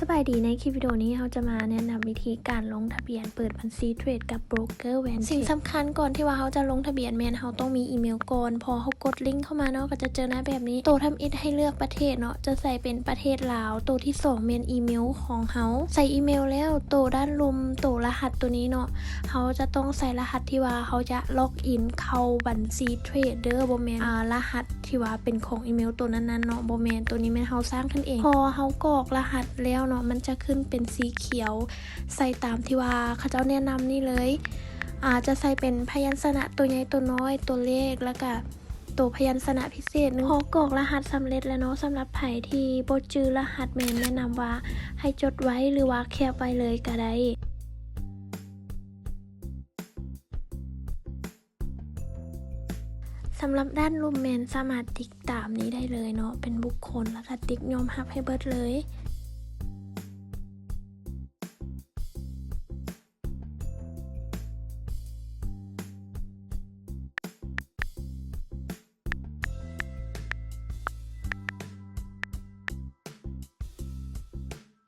สบายดีในคลิปวิดีโอนี้เราจะมาแนะนำวิธีการลงทะเบียนเปิดบัญชีเทรดกับโบรกเกอร์แวนสิ่งสำคัญก่อนที่ว่าเราจะลงทะเบียนแมนเราต้องมีอีเมลก่อนพอเขากดลิงก์เข้ามาเนาะก็จะเจอหน้าแบบนี้ตัวทำอิฐให้เลือกประเทศเนาะจะใส่เป็นประเทศลาวตัวที่สองเมนอีเมลของเขาใส่อีเมลแล้วตัวด้านลุมตัวรหัสตัวนี้เนาะเขาจะต้องใส่รหัสที่ว่าเขาจะล็อกอินเข้าบัญชีเทรดเดอร์โบแมนรหัสที่ว่าเป็นของอีเมลตัวนั้นๆเนาะโบแมนตัวนี้แมนเขาสร้างขึ้นเอง พอเขากรอกรหัสแล้วเนาะมันจะขึ้นเป็นสีเขียว ใส่ตามที่ว่าเขาเจ้าแนะนำนี่เลยอาจจะใส่เป็นพยัญชนะตัวใหญ่ตัวน้อยตัวเลขแล้วก็ตัวพยัญชนะพิเศษหนึงพอกรอกรหัสสำเร็จแล้วเนาะสำหรับไผ่ที่โบจือรหัสแมนแนะนำว่าให้จดไว้หรือว่าแคปไว้เลยก็ได้สำหรับด้านรูมแมนสามารถติ๊กตามนี้ได้เลยเนาะเป็นบุคคลแล้วก็ติ๊กยอมรับให้เบิดเลย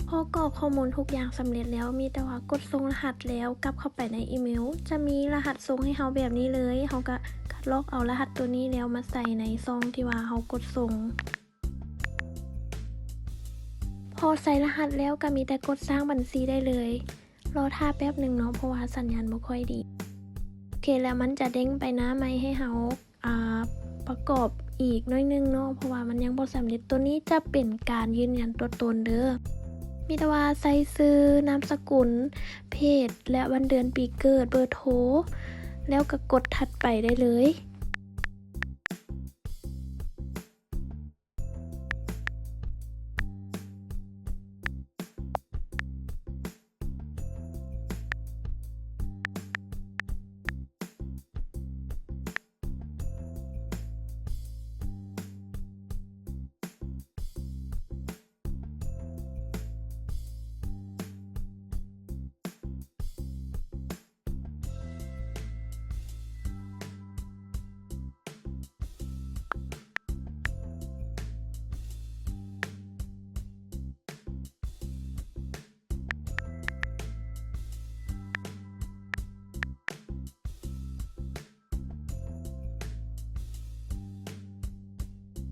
พอกรอกข้อมูลทุกอย่างสำเร็จแล้วมีแต่ว่ากดส่งรหัสแล้วกลับเข้าไปในอีเมล จะมีรหัสส่งให้เขาแบบนี้เลยเขาก็คัดลอกเอารหัสตัวนี้แล้วมาใส่ในซองที่ว่าเขากดส่ง พอใส่รหัสแล้วก็มีแต่กดสร้างบัญชีได้เลยรอท่าแป๊บหนึ่งเนาะเพราะว่าสัญญาณไม่ค่อยดีโอเคแล้วมันจะเด้งไปน้าไม่ให้เขาอ่าประกอบอีกน้อยนึงเนาะเพราะว่ามันยังบ่สำเร็จตัวนี้จะเป็นการยืนยันตัวตนเด้อ มีตว่าใส่ซื้อนามสกุล เพศ และวันเดือนปีเกิดเบอร์โทร แล้วก็กดถัดไปได้เลย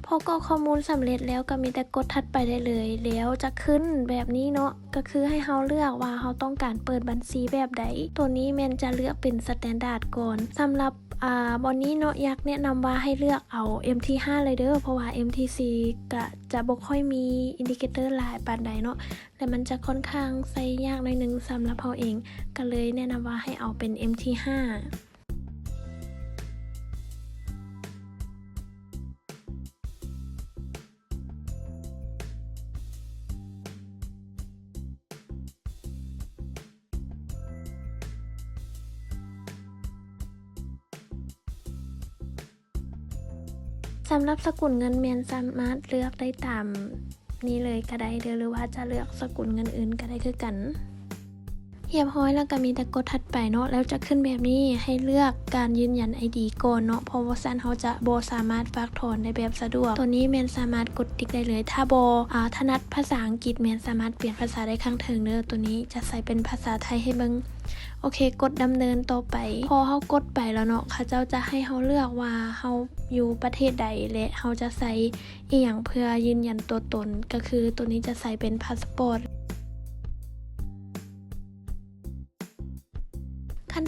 พอกรอกข้อมูลสำเร็จแล้วก็มีแต่กดถัดไปได้เลย แล้วจะขึ้นแบบนี้เนาะก็คือให้เราเลือกว่าเราต้องการเปิดบัญชีแบบใด ตัวนี้แมนจะเลือกเป็นสแตนดาร์ดก่อนสำหรับอ่าบอนนี้เนาะอยากแนะนำว่าให้เลือกเอา MT5 เลยเด้อเพราะว่า MT4 ก็จะบ่ค่อยมีอินดิเคเตอร์หลายปานใดเนาะแต่มันจะค่อนข้างใส่ยากหน่อยนึงสำหรับเราเอง ก็เลยแนะนำว่าให้เอาเป็น MT5 สำหรับสกุลเงินเมียนสามารถเลือกได้ตามนี้เลยก็ได้เด้อหรือว่าจะเลือกสกุลเงินอื่นก็ได้คือกัน เรียบร้อยแล้วก็มีแต่กดถัดไปเนาะแล้วจะขึ้นแบบนี้ให้เลือกการยืนยัน ID ก่อนเนาะเพราะว่าซันเขาจะโบสามารถฝากถอนได้แบบสะดวก ตัวนี้แมนสามารถกดติ๊กได้เลย ถ้าโบอ่าถนัดภาษาอังกฤษแมนสามารถเปลี่ยนภาษาได้ข้างเทิงเด้อตัวนี้จะใส่เป็นภาษาไทยให้เบิงโอเค กดดำเนินต่อไป พอเขากดไปแล้วเนาะเขาเจ้าจะให้เขาเลือกว่าเขาอยู่ประเทศใดและเขาจะใส่อีหยังเพื่อยืนยันตัวตน ก็คือตัวนี้จะใส่เป็นพาสปอร์ต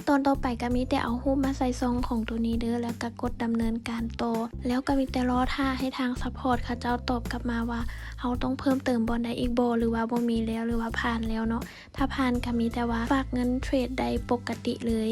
ตอนต่อไปก็มีแต่เอารูปมาใส่ซองของตัวนี้เด้อแล้วก็กดดำเนินการโต แล้วก็มีแต่รอท่าให้ทางซัพพอร์ตค่ะเจ้าตอบกลับมาว่าเขาต้องเพิ่มเติมบอลได้อีกบอหรือว่าบ่มีแล้วหรือว่าผ่านแล้วเนาะถ้าผ่านก็มีแต่ว่าฝากเงินเทรดได้ปกติเลย